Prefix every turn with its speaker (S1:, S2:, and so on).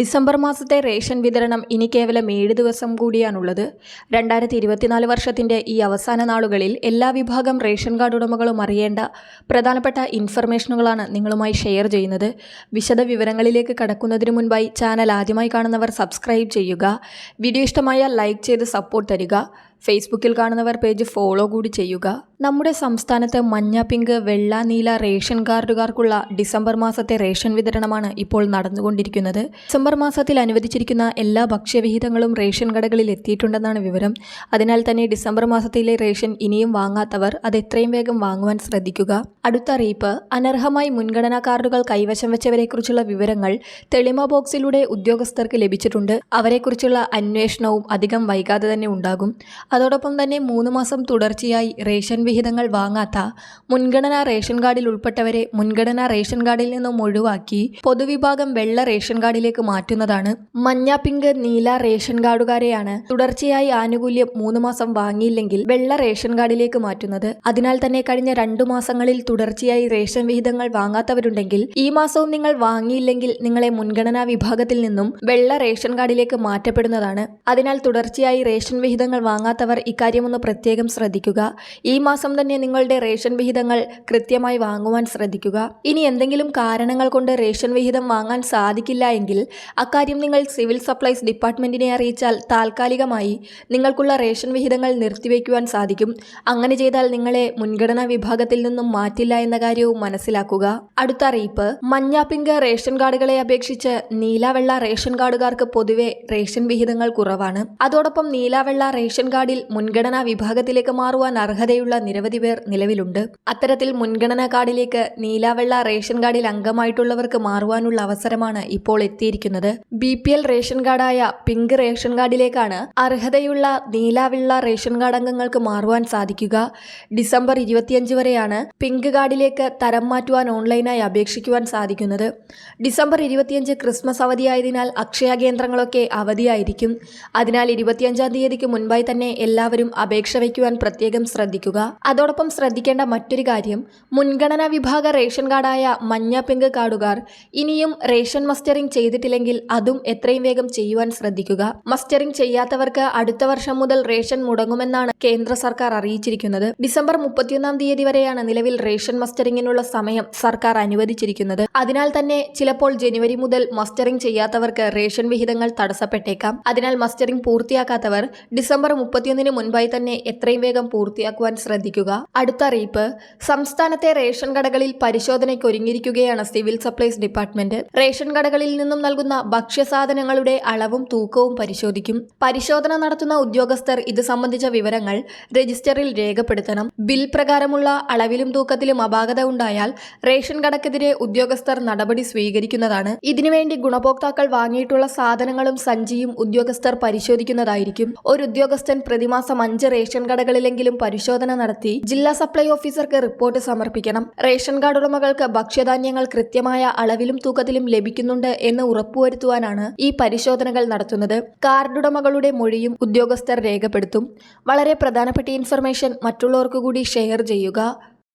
S1: December മാസത്തെ ration വിതരണം ഇനി കേവലം ഏഴ് ദിവസം കൂടിയാണുള്ളത്. രണ്ടായിരത്തി ഇരുപത്തിനാല് വർഷത്തിന്റെ ഈ അവസാന നാളുകളിൽ എല്ലാ വിഭാഗം റേഷൻ കാർഡ് ഉടമകളും അറിയേണ്ട പ്രധാനപ്പെട്ട ഇൻഫർമേഷനുകളാണ് നിങ്ങളുമായി ഷെയർ ചെയ്യുന്നത്. വിശദ വിവരങ്ങളിലേക്ക് കടക്കുന്നതിന് മുൻപായി ചാനൽ ആദ്യമായി കാണുന്നവർ സബ്സ്ക്രൈബ് ചെയ്യുക. വീഡിയോ ഇഷ്ടമായാൽ ലൈക്ക് ചെയ്ത് സപ്പോർട്ട് തരിക. ഫേസ്ബുക്കിൽ കാണുന്നവർ പേജ് ഫോളോ കൂടി ചെയ്യുക. നമ്മുടെ സംസ്ഥാനത്ത് മഞ്ഞ പിങ്ക് വെള്ള നീല റേഷൻ കാർഡുകാർക്കുള്ള ഡിസംബർ മാസത്തെ റേഷൻ വിതരണമാണ് ഇപ്പോൾ നടന്നുകൊണ്ടിരിക്കുന്നത്. ഡിസംബർ മാസത്തിൽ അനുവദിച്ചിരിക്കുന്ന എല്ലാ ഭക്ഷ്യവിഹിതങ്ങളും റേഷൻ കടകളിൽ എത്തിയിട്ടുണ്ടെന്നാണ് വിവരം. അതിനാൽ തന്നെ ഡിസംബർ മാസത്തിലെ റേഷൻ ഇനിയും വാങ്ങാത്തവർ അത് എത്രയും വേഗം വാങ്ങുവാൻ ശ്രദ്ധിക്കുക. അടുത്ത അറിയിപ്പ് അനർഹമായി മുൻഗണനാ കാർഡുകൾ കൈവശം വെച്ചവരെക്കുറിച്ചുള്ള വിവരങ്ങൾ തെളിമ ബോക്സിലൂടെ ഉദ്യോഗസ്ഥർക്ക് ലഭിച്ചിട്ടുണ്ട്. അവരെക്കുറിച്ചുള്ള അന്വേഷണവും അധികം വൈകാതെ തന്നെ ഉണ്ടാകും. അതോടൊപ്പം തന്നെ മൂന്ന് മാസം തുടർച്ചയായി റേഷൻ വിഹിതങ്ങൾ വാങ്ങാത്ത മുൻഗണനാ റേഷൻ കാർഡിൽ ഉൾപ്പെട്ടവരെ മുൻഗണനാ റേഷൻ കാർഡിൽ നിന്നും ഒഴിവാക്കി പൊതുവിഭാഗം വെള്ള റേഷൻ കാർഡിലേക്ക് മാറ്റുന്നതാണ്. മഞ്ഞ പിങ്ക് നീല റേഷൻ കാർഡുകാരെയാണ് തുടർച്ചയായി ആനുകൂല്യം മൂന്ന് മാസം വാങ്ങിയില്ലെങ്കിൽ വെള്ള റേഷൻ കാർഡിലേക്ക് മാറ്റുന്നത്. അതിനാൽ തന്നെ കഴിഞ്ഞ രണ്ടു മാസങ്ങളിൽ തുടർച്ചയായി റേഷൻ വിഹിതങ്ങൾ വാങ്ങാത്തവരുണ്ടെങ്കിൽ ഈ മാസവും നിങ്ങൾ വാങ്ങിയില്ലെങ്കിൽ നിങ്ങളെ മുൻഗണനാ വിഭാഗത്തിൽ നിന്നും വെള്ള റേഷൻ കാർഡിലേക്ക് മാറ്റപ്പെടുന്നതാണ്. അതിനാൽ തുടർച്ചയായി റേഷൻ വിഹിതങ്ങൾ വാങ്ങാത്തവർ ഇക്കാര്യമൊന്ന് പ്രത്യേകം ശ്രദ്ധിക്കുക. ഈ മാസം തന്നെ നിങ്ങളുടെ റേഷൻ വിഹിതങ്ങൾ കൃത്യമായി വാങ്ങുവാൻ ശ്രദ്ധിക്കുക. ഇനി എന്തെങ്കിലും കാരണങ്ങൾ കൊണ്ട് റേഷൻ വിഹിതം വാങ്ങാൻ സാധിക്കില്ല എങ്കിൽ അക്കാര്യം നിങ്ങൾ സിവിൽ സപ്ലൈസ് ഡിപ്പാർട്ട്മെന്റിനെ അറിയിച്ചാൽ താൽക്കാലികമായി നിങ്ങൾക്കുള്ള റേഷൻ വിഹിതങ്ങൾ നിർത്തിവെക്കുവാൻ സാധിക്കും. അങ്ങനെ ചെയ്താൽ നിങ്ങളെ മുൻഗണനാ വിഭാഗത്തിൽ നിന്നും മാറ്റില്ല എന്ന കാര്യവും മനസ്സിലാക്കുക. അടുത്ത അറിയിപ്പ്. മഞ്ഞ പിങ്ക് റേഷൻ കാർഡുകളെ അപേക്ഷിച്ച് നീലവെള്ള റേഷൻ കാർഡുകാർക്ക് പൊതുവെ റേഷൻ വിഹിതങ്ങൾ കുറവാണ്. അതോടൊപ്പം നീലവെള്ള റേഷൻ കാർഡിൽ മുൻഗണനാ വിഭാഗത്തിലേക്ക് മാറുവാൻ അർഹതയുള്ള നിരവധി പേർ നിലവിലുണ്ട്. അത്തരത്തിൽ മുൻഗണനാ കാർഡിലേക്ക് നീലവെള്ള റേഷൻ കാർഡിൽ അംഗമായിട്ടുള്ളവർക്ക് മാറുവാനുള്ള അവസരമാണ് ഇപ്പോൾ എത്തിയിരിക്കുന്നത് ബി പി എൽ റേഷൻ കാർഡായ പിങ്ക് റേഷൻ കാർഡിലേക്കാണ് അർഹതയുള്ള നീലാവിള്ള റേഷൻ കാർഡ് അംഗങ്ങൾക്ക് മാറുവാൻ സാധിക്കുക. ഡിസംബർ ഇരുപത്തിയഞ്ച് വരെയാണ് പിങ്ക് കാർഡിലേക്ക് തരം മാറ്റുവാൻ ഓൺലൈനായി അപേക്ഷിക്കുവാൻ സാധിക്കുന്നത്. ഡിസംബർ ഇരുപത്തിയഞ്ച് ക്രിസ്മസ് അവധിയായതിനാൽ അക്ഷയ കേന്ദ്രങ്ങളൊക്കെ അവധിയായിരിക്കും. അതിനാൽ ഇരുപത്തിയഞ്ചാം തീയതിക്ക് മുൻപായി തന്നെ എല്ലാവരും അപേക്ഷ വയ്ക്കുവാൻ പ്രത്യേകം ശ്രദ്ധിക്കുക. അതോടൊപ്പം ശ്രദ്ധിക്കേണ്ട മറ്റൊരു കാര്യം മുൻഗണനാ വിഭാഗ റേഷൻ കാർഡായ മഞ്ഞ പിങ്ക് കാർഡുകാർ ഇനിയും റേഷൻ മസ്റ്ററിംഗ് ചെയ്തിട്ടില്ലെങ്കിൽ അതും എത്രയും വേഗം ചെയ്യുവാൻ ശ്രദ്ധിക്കുക. മസ്റ്ററിംഗ് ചെയ്യാത്തവർക്ക് അടുത്ത വർഷം മുതൽ റേഷൻ മുടങ്ങുമെന്നാണ് കേന്ദ്ര സർക്കാർ അറിയിച്ചിരിക്കുന്നത്. ഡിസംബർ മുപ്പത്തിയൊന്നാം തീയതി വരെയാണ് നിലവിൽ റേഷൻ മസ്റ്ററിംഗിനുള്ള സമയം സർക്കാർ അനുവദിച്ചിരിക്കുന്നത്. അതിനാൽ തന്നെ ചിലപ്പോൾ ജനുവരി മുതൽ മസ്റ്ററിംഗ് ചെയ്യാത്തവർക്ക് റേഷൻ വിഹിതങ്ങൾ തടസ്സപ്പെട്ടേക്കാം. അതിനാൽ മസ്റ്ററിംഗ് പൂർത്തിയാക്കാത്തവർ ഡിസംബർ മുപ്പത്തിയൊന്നിന് മുൻപായി തന്നെ എത്രയും വേഗം പൂർത്തിയാക്കുവാൻ ശ്രദ്ധിക്കുക. അടുത്ത അറിയിപ്പ്. സംസ്ഥാനത്തെ റേഷൻ കടകളിൽ പരിശോധനയ്ക്ക് ഒരുങ്ങിയിരിക്കുകയാണ് സിവിൽ സപ്ലൈസ് ഡിപ്പാർട്ട്മെന്റ്. റേഷൻ കടകളിൽ നിന്നും നൽകുന്ന ഭക്ഷ്യസാധനങ്ങളുടെ അളവും തൂക്കവും പരിശോധിക്കും. പരിശോധന നടത്തുന്ന ഉദ്യോഗസ്ഥർ ഇത് സംബന്ധിച്ച വിവരങ്ങൾ രജിസ്റ്ററിൽ രേഖപ്പെടുത്തണം. ബിൽ പ്രകാരമുള്ള അളവിലും തൂക്കത്തിലും അപാകത ഉണ്ടായാൽ റേഷൻ കടക്കെതിരെ ഉദ്യോഗസ്ഥർ നടപടി സ്വീകരിക്കുന്നതാണ്. ഇതിനുവേണ്ടി ഗുണഭോക്താക്കൾ വാങ്ങിയിട്ടുള്ള സാധനങ്ങളും സഞ്ചിയും ഉദ്യോഗസ്ഥർ പരിശോധിക്കുന്നതായിരിക്കും. ഒരു ഉദ്യോഗസ്ഥൻ പ്രതിമാസം അഞ്ച് റേഷൻ കടകളിലെങ്കിലും പരിശോധന നടത്തി ജില്ലാ സപ്ലൈ ഓഫീസർക്ക് റിപ്പോർട്ട് സമർപ്പിക്കണം. റേഷൻ കാർഡ് ഉടമകൾക്ക് ഭക്ഷ്യധാന്യങ്ങൾ കൃത്യമായ അളവിലും തൂക്കത്തിലും ലഭിക്കുന്നുണ്ട് എന്ന് ഉറപ്പുവരുത്തുവാനാണ് ഈ പരിശോധനകൾ നടത്തുന്നത്. കാർഡുടമകളുടെ മൊഴിയും ഉദ്യോഗസ്ഥർ രേഖപ്പെടുത്തും. വളരെ പ്രധാനപ്പെട്ട ഇൻഫർമേഷൻ മറ്റുള്ളവർക്ക് കൂടി ഷെയർ ചെയ്യുക.